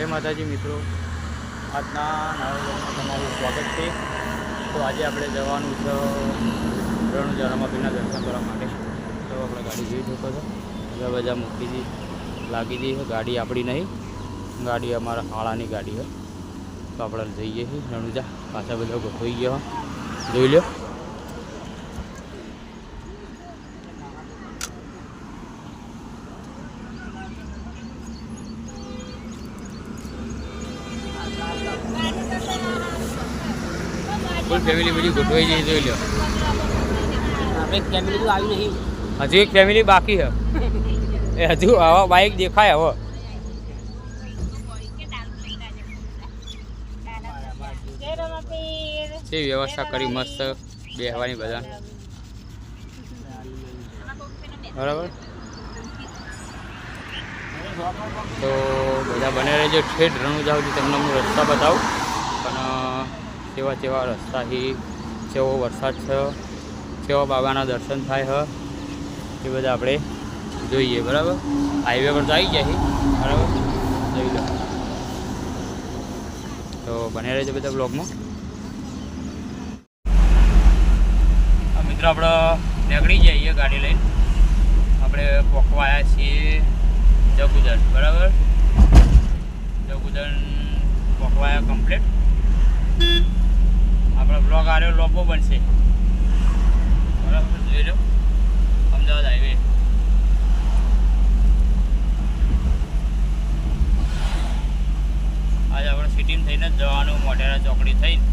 જય માતાજી મિત્રો. આજના નવા તમારું સ્વાગત છે. તો આજે આપણે જવાનું છે રણુજા રમાપીરના દર્શન કરવા માટે. તો આપણે ગાડી જોઈ શકો છો. બધા બધા મૂકી લાગી દઈએ ગાડી આપણી નહીં. ગાડી અમારા આળાની ગાડી છે. તો આપણે જઈએ છીએ રણુજા. પાછા બધા ગોઠવી ગયા જોઈ લો ફૂલ ફેમિલી બધી ગોઠવાઈ જઈ જોઈ લો આપણે ફેમિલી તો આવી નહીં. હજુ એક ફેમિલી બાકી છે. એ હજુ આવા બાઇક દેખાય હવે. છે વ્યવસ્થા કરી મસ્ત બેહવાની બધા બરાબર? તો બધા બને રહેજો ઠેઠ રણુજા સુધી તમને હું રસ્તા બતાવું. પણ કેવા કેવા રસ્તાથી કેવો વરસાદ છે કેવા બાબાના દર્શન થાય છે એ બધા આપણે જોઈએ, બરાબર? હાઈવે પર તો આવી ગયા બરાબર? જોઈ લો. તો બને રહેજો બધા બ્લોગમાં મિત્રો આપણે નીકળી જઈએ ગાડી લઈને. આપણે પોકવાયા છીએ જગુદન બરાબર? જગુદન પોકવા આવ્યા કમ્પ્લીટ આપણો બ્લોગ આર્યો લોબો બનશે. બરાબર જોઈ લો અમદાવાદ હાઈવે આજે આપણે સિટીમાં થઈને જ જવાનું મોઢેરા ચોકડી થઈને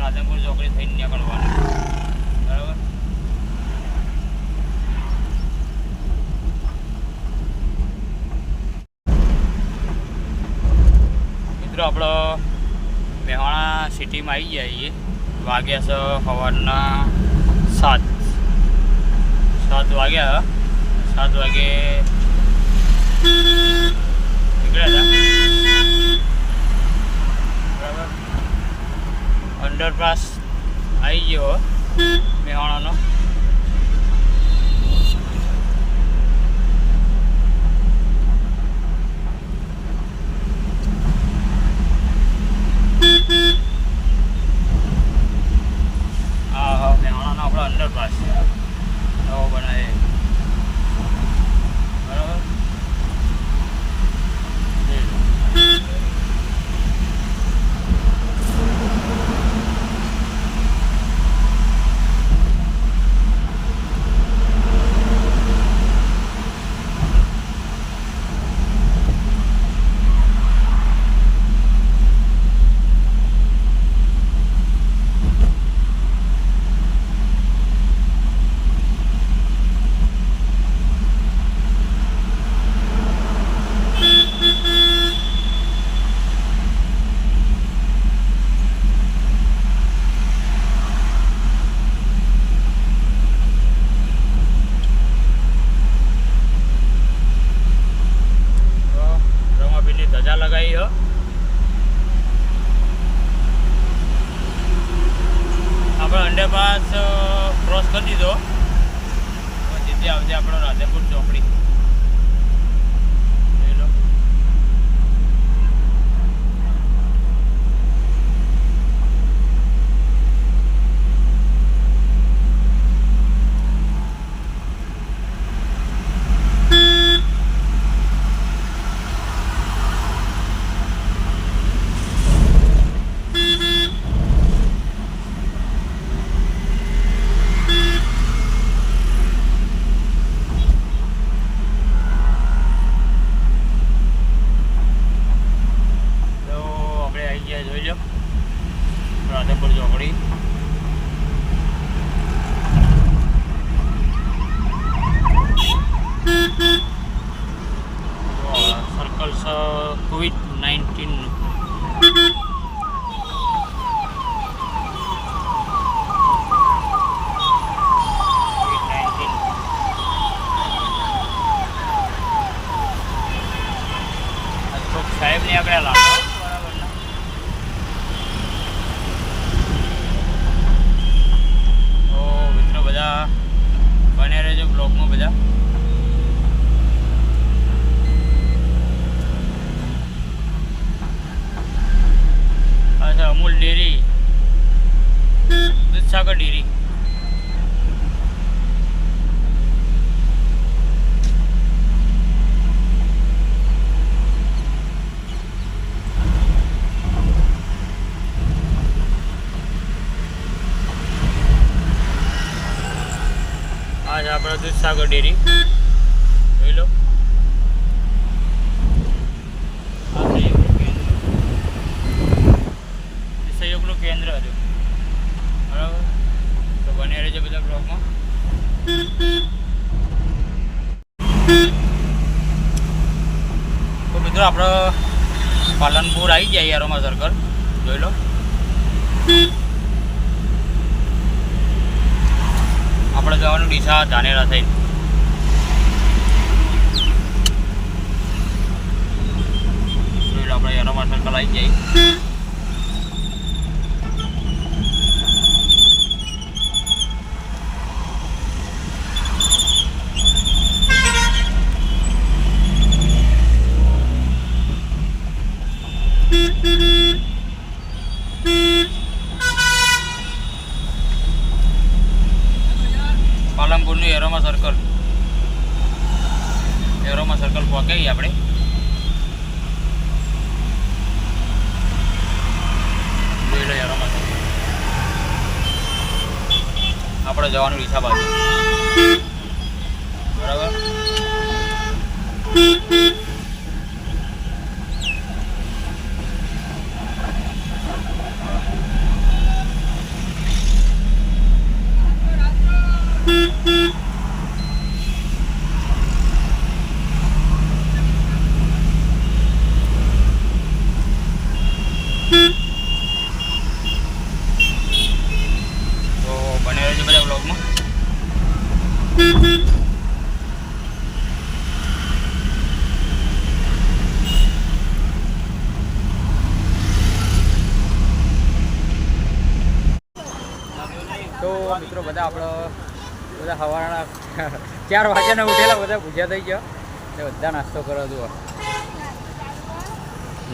રાધનપુર ચોકડી થઈને નીકળવાનું બરાબર મિત્રો આપણો સિટીમાં આવી જઈએ વાગ્યા છે સવારના સાત. સાત વાગ્યા સાત વાગે નીકળ્યા બરાબર. અંડરપાસ આવી ગયો મહેવાણાનો હા હા અંદર આપણો અંડરપાસ. નવો બનાવે મિત્રો આપણે પાલનપુર આવી જાય યારોમાં સર્કલ જોઈ લો. આપણે જવાનું ડીસા ધાનેરા થઈ જોઈ લો આપણે યારોમાં સર્કલ આવી જાય પાલનપુરનું એરોમા સર્કલ એરોમા સર્કલ પહોંચાઈ આપણે જોઈ લો એરોમા સર્કલ આપણે જવાનું રીસા બાજુ બરાબર તો બને રહેજો બધા બ્લોગમાં તો મિત્રો બધા આપણો બધા હવાના ચાર વાગ્યાના ઉઠેલા, બધા ભૂખ્યા થઈ ગયા. તે બધા નાસ્તો કરો જુઓ.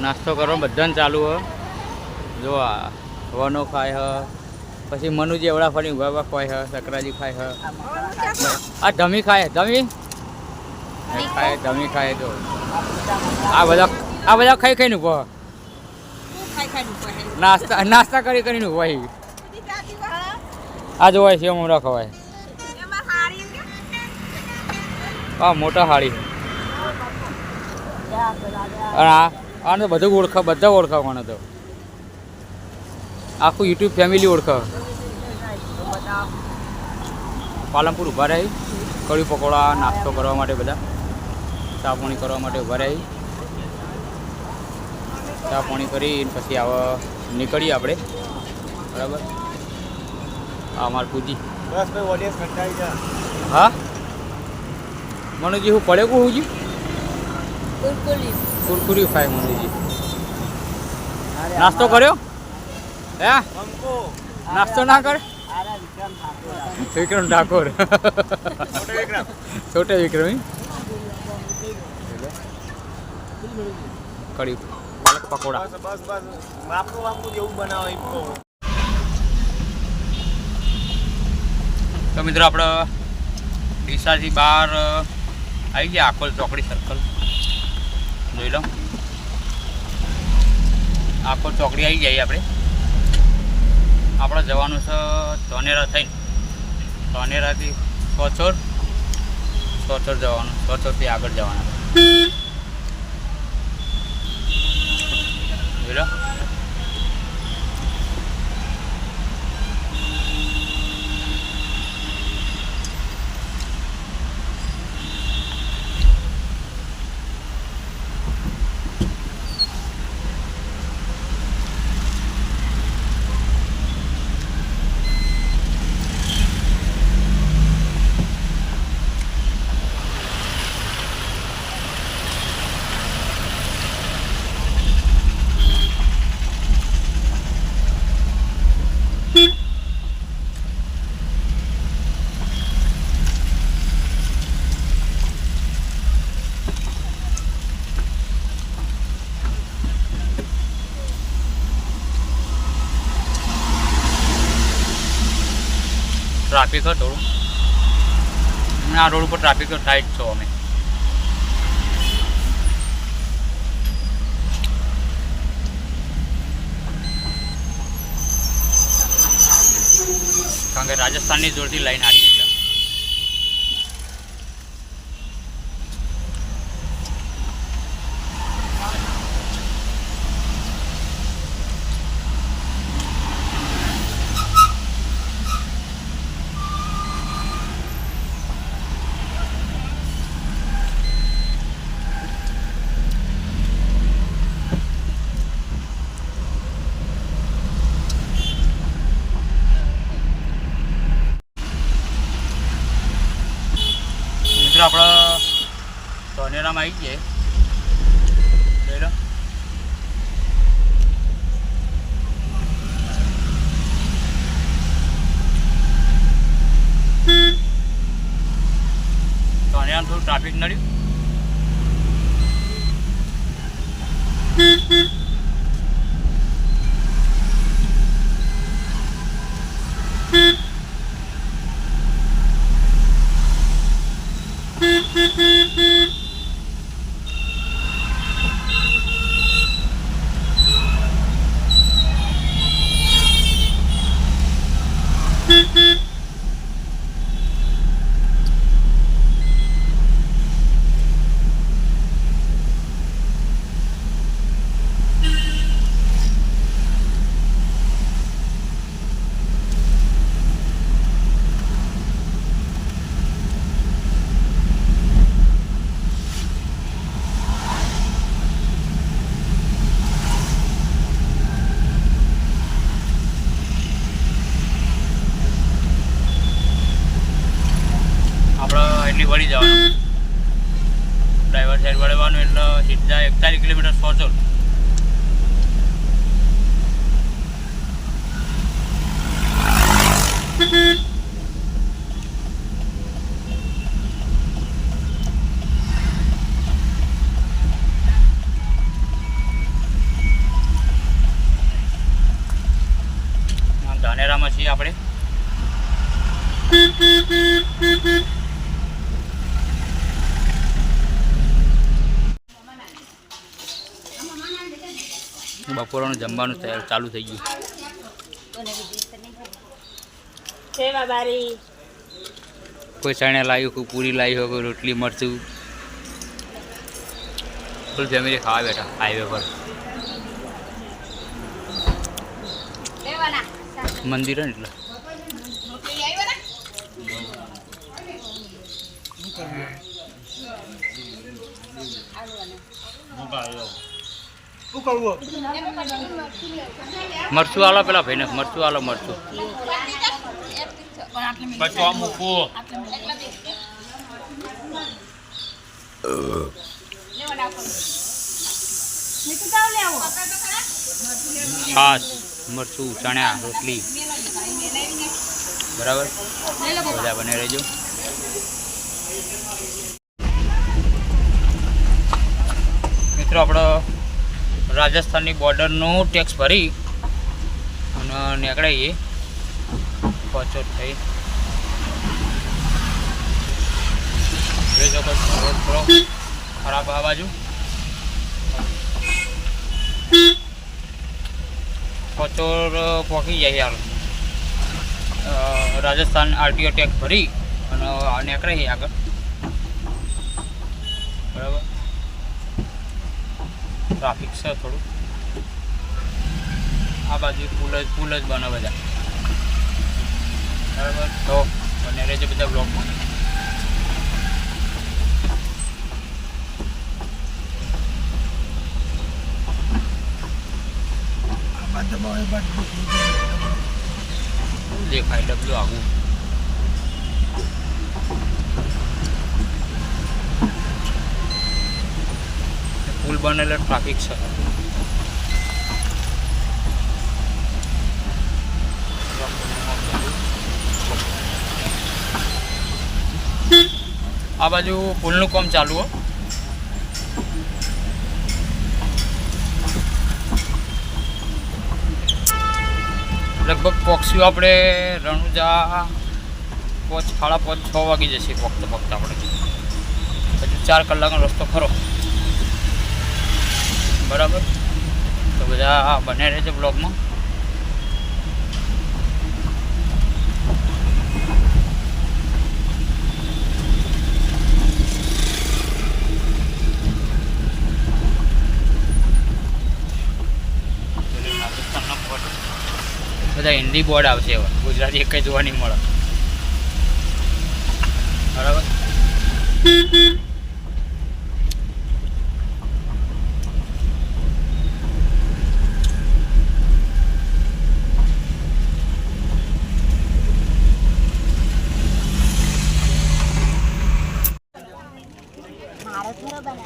નાસ્તો કરો બધાને ચાલુ હો. જો આ વનો ખાય હ. પછી મનુજી એવડા ફરી ઊભા ખાય હ સકરાજી ખાય. હ આ ધમી ખાય ધમી? ખાય. ધમી ખાય તો આ બધા આ બધા ખાઈ ખાઈને ઊભો નાસ્તા નાસ્તા કરી કરીને ઊભો. આ જોવાય છે મોટા ખવાય. આ મોટા હાડી અને આ આને બધું ઓળખા બધા ઓળખાવાનો તો. આખું યુટ્યુબ ફેમિલી ઓળખાવ. પાલનપુર ઊભા રહી. કઢી પકોડા નાસ્તો કરવા માટે બધા. ચા પાણી કરવા માટે ઊભા રહી. ચા પાણી કરી પછી આવા નીકળીએ આપણે. બરાબર? આ અમારે પૂજી. બસ ભાઈ ઓડિયન્સ કંટાળી જા હા? મનુજી હું પડે કો છું કુરકુરી. ખાય મનુજી. નાસ્તો કર્યો? હે? નાસ્તો ના કર. વિક્રમ ઠાકોર. છોટે વિક્રમ કડી પાલક પકોડા. બસ બસ બાપુ બાપુ તો મિત્રો આપણે ડીસાથી બહાર આવી ગયા આખોલ ચોકડી સર્કલ જોઈ લો. આકોલ ચોકડી આવી ગઈ આપણે આપણે જવાનું છે ધોનેરા થઈને. ધોનેરાથી સોચોર. સોચોર જવાનું સોચોરથી આગળ જવાના. ટ્રાફિક થોડું. આ રોડ ઉપર ટ્રાફિક થાય જ છો અમે. કારણ કે રાજસ્થાનની જોરથી લાઈન આવી એટલે મિત્રો આપણે ધનેરામાં આવી જઈએ લઈ તો ધનેરામાં થોડું ટ્રાફિક નડ્યું આપણે એટલી વળી જવાનું ડ્રાઈવર સાઈડ વળવાનું એટલે સીધા એકતાલીસ કિલોમીટર પહોંચો ધાનેરામાં છીએ આપણે બપોરનું જમવાનું ચાલુ થઈ ગયું. કોઈ ચણે લાવ્યું કોઈ પૂરી લાવી હોય કોઈ રોટલી મરચું. ફૂલ ફેમિલી ખાવા બેઠા હાઈવે પર. મંદિર એટલે. મોકલી આવ્યા ને શું કરવું મરચું આલો પેલા ભાઈને મરચું આલો મરચું. છાસ મરચું ચણા રોટલી. બરાબર? બધા બને રહેજો. મિત્રો આપણો રાજસ્થાનની બોર્ડરનું ટેક્સ ભરી અને નીકળાઈએ પહોંચો થઈ. રોડ ખરાબ આ બાજુ. પહોંચોર પહોંચી જાય યાર. રાજસ્થાન આરટીઓ ટેક્સ ભરી અને આ નીકળાઈએ આગળ બરાબર ટ્રાફિક છે થોડું. આ બાજુ પુલ જ પુલ જ બને બધા બરાબર? તો બને રહેજો બધા બ્લોકમાં દેખાય ડબલું આગું. પુલ બને ટ્રાફિક છે. આ બાજુ પુલનું કામ ચાલુ હો. લગભગ પહોંચ્યું આપણે રણુજા પાંચ સાડા પાંચ છ વાગી જશે વખત વખત આપણે. હજુ ચાર કલાકનો રસ્તો ખરો. બરાબર? તો બધા બને રહેજો બ્લોગમાં. બધા હિન્દી બોર્ડ આવશે હવે. ગુજરાતી એક જોવા નહીં મળે. બરાબર?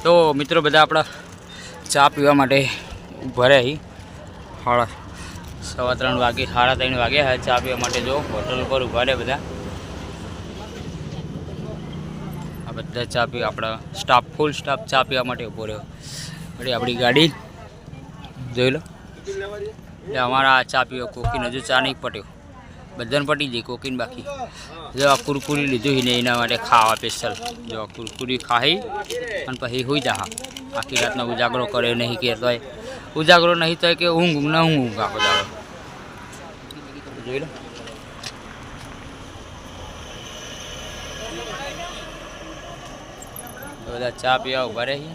તો મિત્રો બધા આપણા ચા પીવા માટે ઊભા રહ્યા સાડા સવા ત્રણ વાગે, સાડા ત્રણ વાગે ચા પીવા માટે જો હોટલ ઉપર ઊભા રહ્યા બધા. આ બધા ચા પી, આપણા સ્ટાફ ફૂલ સ્ટાફ ચા પીવા માટે ઊભો રહ્યો. એટલે આપણી ગાડી, જોઈ લો. એટલે અમારા ચા પીવા કોકી હજુ ચા નહીં પટ્યો. બધાને પટી જાય કોકીન બાકી. જો આ કુરકુરી લીધું ને એના માટે ખાવા સ્પેશિયલ જો આ કુરકુરી ખાઈ અને પછી હોઈ જા આખી રાતનો ઉજાગરો કર્યો નહીં કે તોય. ઉજાગરો નહીં તો કે ઊંઘ ઊંઘ, ના ઊંઘ ઊંઘ આખો દાડો. જોઈ લો. તો બધા ચા પીવા ઊભા રહી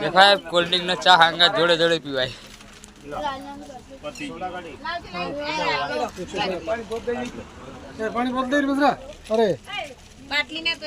દેખાય કોલ્ડ ડ્રિંક નો ચા હાંગા જોડે જોડે પીવાય. પાણી બોલ દે અરે. બાટલી ને તો